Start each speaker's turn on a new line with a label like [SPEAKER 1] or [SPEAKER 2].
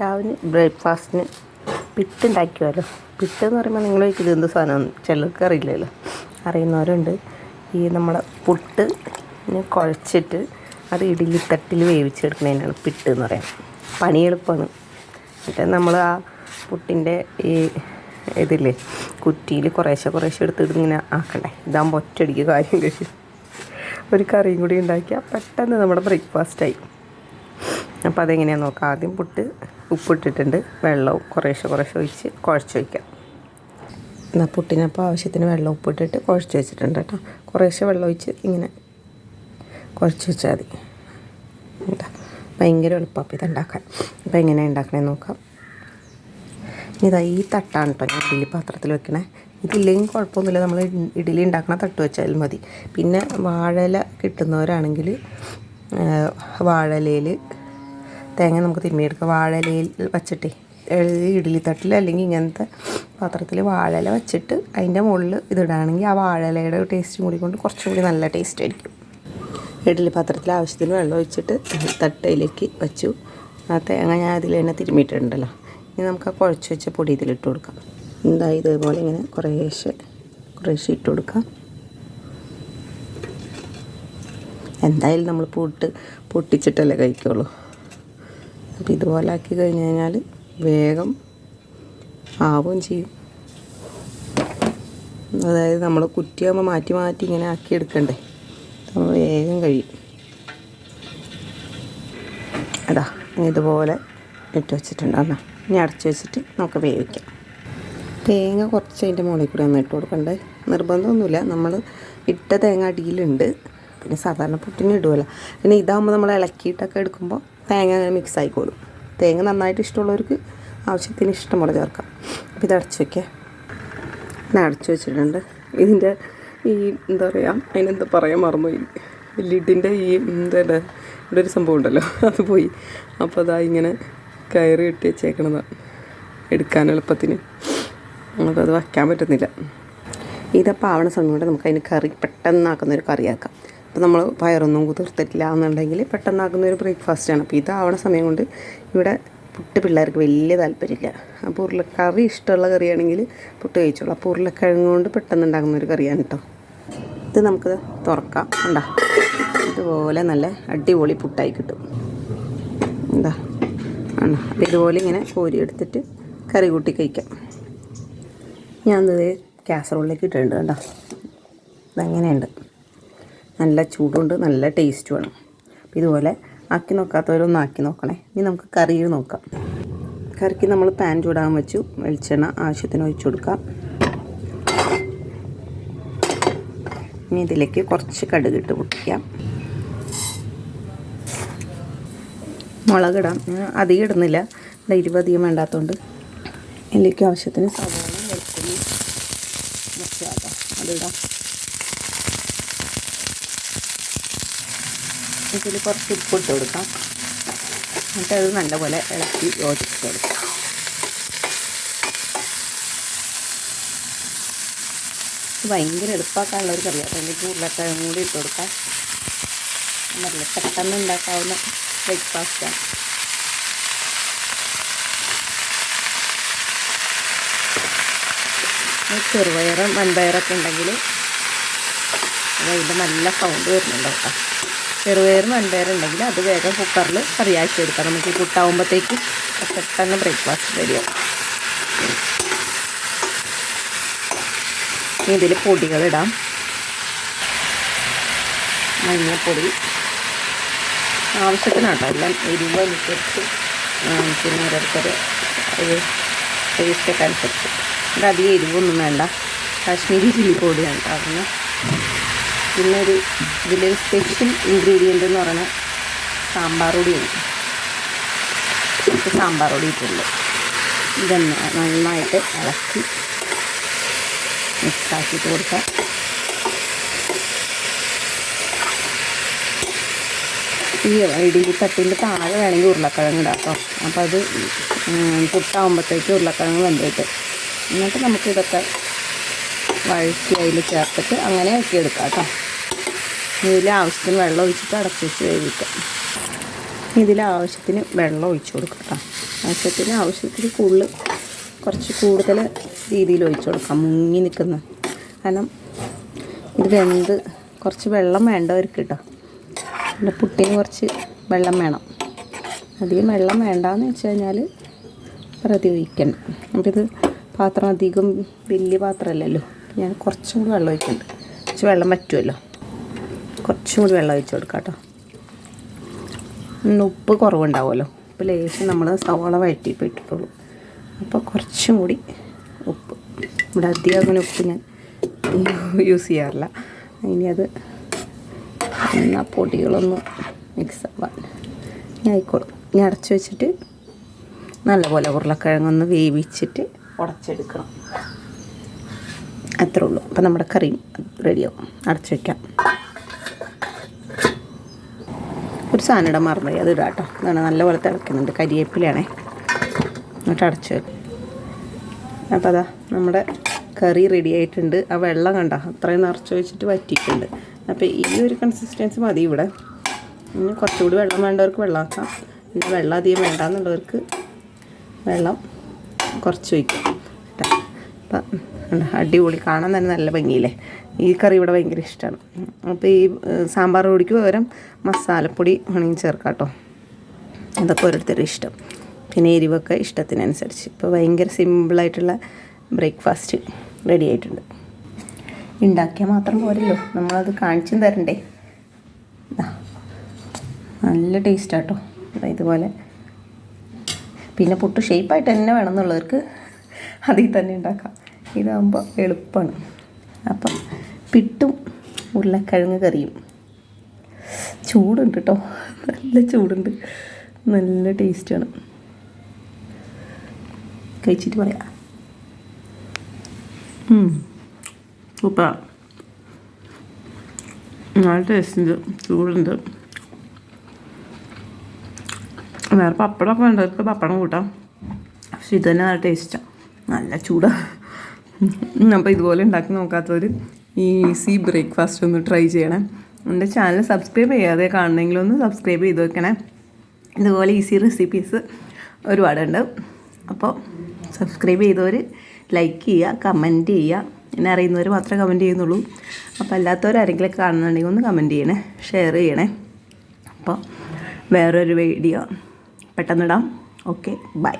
[SPEAKER 1] രാവിലെ ബ്രേക്ക്ഫാസ്റ്റിന് പിട്ടുണ്ടാക്കിയല്ലോ. പിട്ട് എന്ന് പറയുമ്പോൾ നിങ്ങൾ ഇത് എന്ത് സാധനം ചിലർക്ക് അറിയില്ലല്ലോ. അറിയുന്നവരുണ്ട്. ഈ നമ്മുടെ പുട്ട് കുഴച്ചിട്ട് അത് ഇഡലിത്തട്ടിൽ വേവിച്ചെടുക്കുന്നതിനാണ് പിട്ട് എന്ന് പറയാം പണി എളുപ്പമാണ് എന്നിട്ട് നമ്മൾ ആ പുട്ടിന്റെ ഈ ഇതില്ലേ കുറ്റിയിൽ കുറേശ്ശെ കുറേശ്ശെ എടുത്തിട്ട് ഇങ്ങനെ ആക്കണ്ടേ? ഇതാകുമ്പോൾ ഒറ്റയടിക്ക് കാര്യം കഴിയും. ഒരു കറിയും കൂടി ഉണ്ടാക്കിയാൽ പെട്ടെന്ന് നമ്മുടെ ബ്രേക്ക്ഫാസ്റ്റായി. അപ്പോൾ അതെങ്ങനെയാണെന്ന് നോക്കാം. ആദ്യം പുട്ട് ഉപ്പിട്ടിട്ടുണ്ട് വെള്ളവും കുറേശ്ശെ കുറേശ്ശെ ഒഴിച്ച് കുഴച്ച് വയ്ക്കാം. എന്നാൽ പുട്ടിനപ്പോൾ ആവശ്യത്തിന് വെള്ളം ഉപ്പിട്ടിട്ട് കുഴച്ച് വെച്ചിട്ടുണ്ട് കേട്ടോ. കുറേശ്ശെ വെള്ളം ഒഴിച്ച് ഇങ്ങനെ കുഴച്ച് വെച്ചാൽ മതി. എന്താ? ഭയങ്കര എളുപ്പമാണ് ഇത് ഉണ്ടാക്കാൻ അപ്പോൾ എങ്ങനെയാണ് ഉണ്ടാക്കണേ നോക്കാം. ഇതാ ഈ തട്ടാണ് കേട്ടോ ഞാൻ ഇഡ്ഡലി പാത്രത്തിൽ വെക്കണേ. ഇതില്ലെങ്കിൽ കുഴപ്പമൊന്നുമില്ല. നമ്മൾ ഇഡ്ഡലി ഉണ്ടാക്കണ തട്ട് വെച്ചാലും മതി. പിന്നെ വാഴയില കിട്ടുന്നവരാണെങ്കിൽ വാഴയിലയിൽ തേങ്ങ നമുക്ക് തിരുമ്മിയെടുക്കാം വാഴയിലയിൽ വച്ചിട്ടേ. ഇഡ്ഡലി തട്ടിൽ അല്ലെങ്കിൽ ഇങ്ങനത്തെ പാത്രത്തിൽ വാഴയില വെച്ചിട്ട് അതിന്റെ മുകളിൽ ഇതിടുകയാണെങ്കിൽ ആ വാഴയിലയുടെ ടേസ്റ്റും കൂടി കൊണ്ട് കുറച്ചും കൂടി നല്ല ടേസ്റ്റ് ആയിരിക്കും. ഇഡ്ഡലി പാത്രത്തിൽ ആവശ്യത്തിന് വെള്ളം ഒഴിച്ചിട്ട് തട്ടയിലേക്ക് വെച്ചു. ആ തേങ്ങ ഞാൻ അതിൽ തന്നെ തിരുമ്മിയിട്ടുണ്ടല്ലോ. ഇനി നമുക്ക് ആ കുഴച്ച് വെച്ച പൊടി ഇതിലിട്ട് കൊടുക്കാം. എന്താ ഇതേപോലെ ഇങ്ങനെ കുറേശ്ശെ കുറേശ്ശെ ഇട്ട് കൊടുക്കാം. എന്തായാലും നമ്മൾ പൂട്ട് പൊട്ടിച്ചിട്ടല്ലേ കഴിക്കുള്ളൂ. അപ്പോൾ ഇതുപോലെ ആക്കി കഴിഞ്ഞ് കഴിഞ്ഞാൽ വേഗം ആവുകയും ചെയ്യും. അതായത് നമ്മൾ കുറ്റിയാകുമ്പോൾ മാറ്റി മാറ്റി ഇങ്ങനെ ആക്കി എടുക്കണ്ടേ അപ്പോൾ വേഗം കഴിയും. അതാ ഇതുപോലെ ഇട്ട് വെച്ചിട്ടുണ്ട് അല്ല ഇനി അടച്ച് വെച്ചിട്ട് നമുക്ക് വേവിക്കാം. തേങ്ങ കുറച്ച് അതിന്റെ മുകളിൽ കൂടെ ഒന്ന് ഇട്ട് കൊടുക്കണ്ടേ? നിർബന്ധമൊന്നുമില്ല. നമ്മൾ ഇട്ട തേങ്ങ അടിയിലുണ്ട്. പിന്നെ സാധാരണ പുട്ടിന് ഇടുമല്ലോ പിന്നെ ഇതാകുമ്പോൾ നമ്മൾ ഇളക്കിയിട്ടൊക്കെ എടുക്കുമ്പോൾ തേങ്ങ അങ്ങനെ മിക്സ് ആയിക്കോളും തേങ്ങ നന്നായിട്ട് ഇഷ്ടമുള്ളവർക്ക് ആവശ്യത്തിന് ഇഷ്ടം പോലെ ചേർക്കാം. അപ്പോൾ ഇത് അടച്ചു വയ്ക്കാം ഞാൻ അടച്ചു വെച്ചിട്ടുണ്ട്. ഇതിന്റെ ഈ എന്താ പറയുക അതിനെന്താ പറയാൻ മറന്നുപോയി. ലിഡിന്റെ ഈ എന്താ ഇവിടെ ഒരു സംഭവം ഉണ്ടല്ലോ അത് പോയി. അപ്പോൾ അതാ ഇങ്ങനെ കയറി കെട്ടി വെച്ചേക്കണതാണ് എടുക്കാൻ എളുപ്പത്തിന്. നമുക്കത് വയ്ക്കാൻ പറ്റുന്നില്ല. ഇതപ്പോൾ ആവണ സമയം കൊണ്ട് നമുക്ക് അതിന് കറി പെട്ടെന്നാക്കുന്ന ഒരു കറിയാക്കാം അപ്പോൾ നമ്മൾ പയറൊന്നും കുതിർത്തിട്ടില്ല എന്നുണ്ടെങ്കിൽ പെട്ടെന്നാക്കുന്ന ഒരു ബ്രേക്ക്ഫാസ്റ്റാണ് അപ്പോൾ ഇതാവണ സമയം കൊണ്ട് ഇവിടെ പുട്ട് പിള്ളേർക്ക് വലിയ താല്പര്യമില്ല. അപ്പോൾ ഉരുളക്കറി ഇഷ്ടമുള്ള കറിയാണെങ്കിൽ പുട്ട് കഴിച്ചോളൂ. അപ്പോൾ ഉരുളക്കിഴങ്ങ് കൊണ്ട് പെട്ടെന്ന് ഉണ്ടാക്കുന്ന ഒരു കറിയാണ് കേട്ടോ ഇത് നമുക്ക് തുറക്കാം. ഉണ്ടാ ഇതുപോലെ നല്ല അടിപൊളി പുട്ടായി കിട്ടും. എന്താ ആണ് അപ്പോൾ ഇതുപോലെ ഇങ്ങനെ കോരി എടുത്തിട്ട് കറി കൂട്ടി കഴിക്കാം. ഞാനത് കാസറോളിലേക്ക് ഇട്ടിട്ടുണ്ട് കേട്ടോ ഇതങ്ങനെയുണ്ട്? നല്ല ചൂടുണ്ട് നല്ല ടേസ്റ്റുമാണ് അപ്പോൾ ഇതുപോലെ ആക്കി നോക്കാത്തവരൊന്ന് ആക്കി നോക്കണേ. ഇനി നമുക്ക് കറിയിൽ നോക്കാം. കറിക്ക് നമ്മൾ പാൻ ചൂടാൻ വെച്ചു. വെളിച്ചെണ്ണ ആവശ്യത്തിന് ഒഴിച്ചു കൊടുക്കാം. ഇനി ഇതിലേക്ക് കുറച്ച് കടുക് ഇട്ട് പൊട്ടിക്കാം. മുളകിടാം. അധികം ഇടുന്നില്ല. ഇവിടെ എരിവ് അധികം വേണ്ടാത്തതുകൊണ്ട് ഇതിലേക്ക് ആവശ്യത്തിന് സവാള വെളുത്തുള്ളി മുറിച്ചാക്കാം അതിടാം ഇതിൽ കുറച്ച് ഉപ്പ് ഇട്ട് കൊടുക്കാം. എന്നിട്ട് അത് നല്ലപോലെ ഇളക്കി യോജിച്ച് കൊടുക്കാം. ഭയങ്കര എളുപ്പമാക്കാനുള്ള ഒരു കറിയാണ്. അതിലേക്ക് ഉരുളക്കിഴങ്ങ് കൂടി ഇട്ട് കൊടുക്കാം. നല്ല പെട്ടെന്ന് ഉണ്ടാക്കാവുന്ന ബ്രേക്ക്ഫാസ്റ്റാണ് ചെറുപയറും വൻപയറൊക്കെ ഉണ്ടെങ്കിൽ അതിന്റെ നല്ല സൗണ്ട് വരുന്നുണ്ട് കേട്ടോ. ചെറുപയറും വൻപയറുണ്ടെങ്കിൽ അത് വേഗം കുക്കറിൽ കറിയാക്കി എടുക്കാം. നമുക്ക് ഈ പുട്ടാവുമ്പോഴത്തേക്ക് പെട്ടെന്ന് ബ്രേക്ക്ഫാസ്റ്റ് റെഡിയാവും ഇതിൽ പൊടികളിടാം മഞ്ഞൾപ്പൊടി ആവശ്യത്തിനാട്ടോ എല്ലാം എരിവ് അനുസരിച്ച് പിന്നെ ഓരോരുത്തർ ടേസ്റ്റൊക്കെ അനുസരിച്ച്. അത് അധികം എരിവൊന്നും വേണ്ട. കാശ്മീരി ചില്ലി പൊടിയാണ് കാരണം പിന്നെ ഒരു ഇതിലൊരു സ്പെഷ്യൽ ഇൻഗ്രീഡിയന്റ് എന്ന് പറയുന്നത് സാമ്പാർ പൊടിയാണ്. സാമ്പാർ പൊടി ഇട്ടുണ്ട് ഇതൊന്ന് നന്നായിട്ട് ഇളക്കി മിക്സാക്കിയിട്ട് കൊടുക്കാം ഈ ഇഡലി തട്ടിന്റെ താഴെ വേണമെങ്കിൽ ഉരുളക്കിഴങ്ങ് ഇടാം അപ്പോൾ അത് പുട്ടാകുമ്പോഴത്തേക്ക് ഉരുളക്കിഴങ്ങ് വെന്തിട്ട്. എന്നിട്ട് നമുക്ക് ഇതൊക്കെ വഴറ്റി അതിൽ ചേർത്തിട്ട് അങ്ങനെ ആക്കിയെടുക്കാം കേട്ടോ. ഇതിൽ ആവശ്യത്തിന് വെള്ളം ഒഴിച്ചിട്ട് അടച്ചു വെച്ച് വേവിക്കാം. ഇതിൽ ആവശ്യത്തിന് വെള്ളം ഒഴിച്ചു കൊടുക്കാം കേട്ടോ. ആവശ്യത്തിന് ആവശ്യത്തിന് കൂടുതൽ കുറച്ച് കൂടുതൽ രീതിയിൽ ഒഴിച്ചു കൊടുക്കാം. മുങ്ങി നിൽക്കുന്ന. കാരണം ഇത് വെന്ത് കുറച്ച് വെള്ളം വേണ്ടവർക്ക് കേട്ടോ. പിന്നെ പുട്ടിന് കുറച്ച് വെള്ളം വേണം. അധികം വെള്ളം വേണ്ടാന്ന് വെച്ച് കഴിഞ്ഞാൽ പ്രതിയോഗിക്കണം അപ്പം ഇത് പാത്രം അധികം വലിയ പാത്രമല്ലല്ലോ. ഞാൻ കുറച്ചും കൂടി വെള്ളം ഒഴിക്കുന്നുണ്ട് കുറച്ച് വെള്ളം പറ്റുമല്ലോ? കുറച്ചും കൂടി വെള്ളം ഒഴിച്ച് കൊടുക്കാം കേട്ടോ. ഇന്ന് ഉപ്പ് കുറവുണ്ടാവുമല്ലോ. ഉപ്പ് ലേശം നമ്മൾ സവോള വഴറ്റി ഇട്ടിട്ടുള്ളൂ. അപ്പോൾ കുറച്ചും കൂടി ഉപ്പ്. ഇവിടെ അധികം അങ്ങനെ ഉപ്പ് ഞാൻ യൂസ് ചെയ്യാറില്ല. ഇനി അത് എന്നാ പൊടികളൊന്നും മിക്സ് ആവാൻ. ഞാൻ ആയിക്കോളും. ഇനി അടച്ചു വെച്ചിട്ട് നല്ലപോലെ ഉരുളക്കിഴങ്ങൊന്ന് വേവിച്ചിട്ട് ഉടച്ചെടുക്കണം. അത്രേ ഉള്ളൂ. അപ്പം നമ്മുടെ കറിയും റെഡിയാവും. അടച്ചു വയ്ക്കാം ഒരു സാധനം ഇടാൻ മറന്നുപോയി. അത് ഇടാം കേട്ടോ. ഇതാണ് നല്ലപോലെ തിളയ്ക്കുന്നുണ്ട്. കരിയേപ്പിലാണേ എന്നിട്ട് അടച്ചു വയ്ക്കും അപ്പോൾ അതാ നമ്മുടെ കറി റെഡി ആയിട്ടുണ്ട്. ആ വെള്ളം കണ്ട? അത്രയും നിറച്ച് വെച്ചിട്ട് വറ്റിയിട്ടുണ്ട്. അപ്പോൾ ഈ ഒരു കൺസിസ്റ്റൻസി മതി ഇവിടെ. ഇനി കുറച്ചുകൂടി വെള്ളം വേണ്ടവർക്ക് വെള്ളമാക്കാം. പിന്നെ വെള്ളം അധികം വേണ്ടാന്നുള്ളവർക്ക് വെള്ളം കുറച്ച് വയ്ക്കും അപ്പം. അടിപൊളി. കാണാൻ തന്നെ നല്ല ഭംഗിയില്ലേ? ഈ കറി ഇവിടെ ഭയങ്കര ഇഷ്ടമാണ് അപ്പോൾ ഈ സാമ്പാർ പൊടിക്ക് പകരം മസാലപ്പൊടി വേണമെങ്കിൽ ചേർക്കാം കേട്ടോ. അതൊക്കെ ഓരോരുത്തരുടെ ഇഷ്ടം. പിന്നെ എരിവൊക്കെ ഇഷ്ടത്തിനനുസരിച്ച്. ഇപ്പോൾ ഭയങ്കര സിമ്പിളായിട്ടുള്ള ബ്രേക്ക്ഫാസ്റ്റ് റെഡി ആയിട്ടുണ്ട്. ഉണ്ടാക്കിയാൽ മാത്രം പോരല്ലോ. നമ്മളത് കാണിച്ചും തരണ്ടേ. നല്ല ടേസ്റ്റാട്ടോ ഇതുപോലെ. പിന്നെ പുട്ട് ഷേപ്പായിട്ട് തന്നെ വേണമെന്നുള്ളവർക്ക് അതിൽ തന്നെ ഉണ്ടാക്കാം. ഇതാകുമ്പോൾ എളുപ്പമാണ് അപ്പം പിട്ടും ഉരുളക്കിഴങ്ങ് കറിയും. ചൂടുണ്ട് കേട്ടോ നല്ല ചൂടുണ്ട്. നല്ല ടേസ്റ്റാണ് കഴിച്ചിട്ട് പറയാം. ഉപ്പ നല്ല ടേസ്റ്റുണ്ട് ചൂടുണ്ട്. വേറെ പപ്പടമൊക്കെ വേണ്ടവർക്ക് പപ്പടം കൂട്ടാം. പക്ഷെ ഇത് തന്നെ നല്ല ടേസ്റ്റാണ് നല്ല ചൂടാണ് അപ്പോൾ ഇതുപോലെ ഉണ്ടാക്കി നോക്കാത്തവർ ഈസി ബ്രേക്ക്ഫാസ്റ്റ് ഒന്ന് ട്രൈ ചെയ്യണേ. എന്റെ ചാനൽ സബ്സ്ക്രൈബ് ചെയ്യാതെ കാണണമെങ്കിൽ ഒന്ന് സബ്സ്ക്രൈബ് ചെയ്ത് വെക്കണേ. ഇതുപോലെ ഈസി റെസിപ്പീസ് ഒരുപാടുണ്ട്. അപ്പോൾ സബ്സ്ക്രൈബ് ചെയ്തവർ ലൈക്ക് ചെയ്യുക കമന്റ് ചെയ്യുക. എന്നെ അറിയുന്നവർ മാത്രമേ കമന്റ് ചെയ്യുന്നുള്ളൂ. അപ്പോൾ അല്ലാത്തവരാരെങ്കിലൊക്കെ കാണുന്നുണ്ടെങ്കിൽ ഒന്ന് കമന്റ് ചെയ്യണേ ഷെയർ ചെയ്യണേ. അപ്പോൾ വേറൊരു വീഡിയോ പെട്ടെന്നിടാം. Okay bye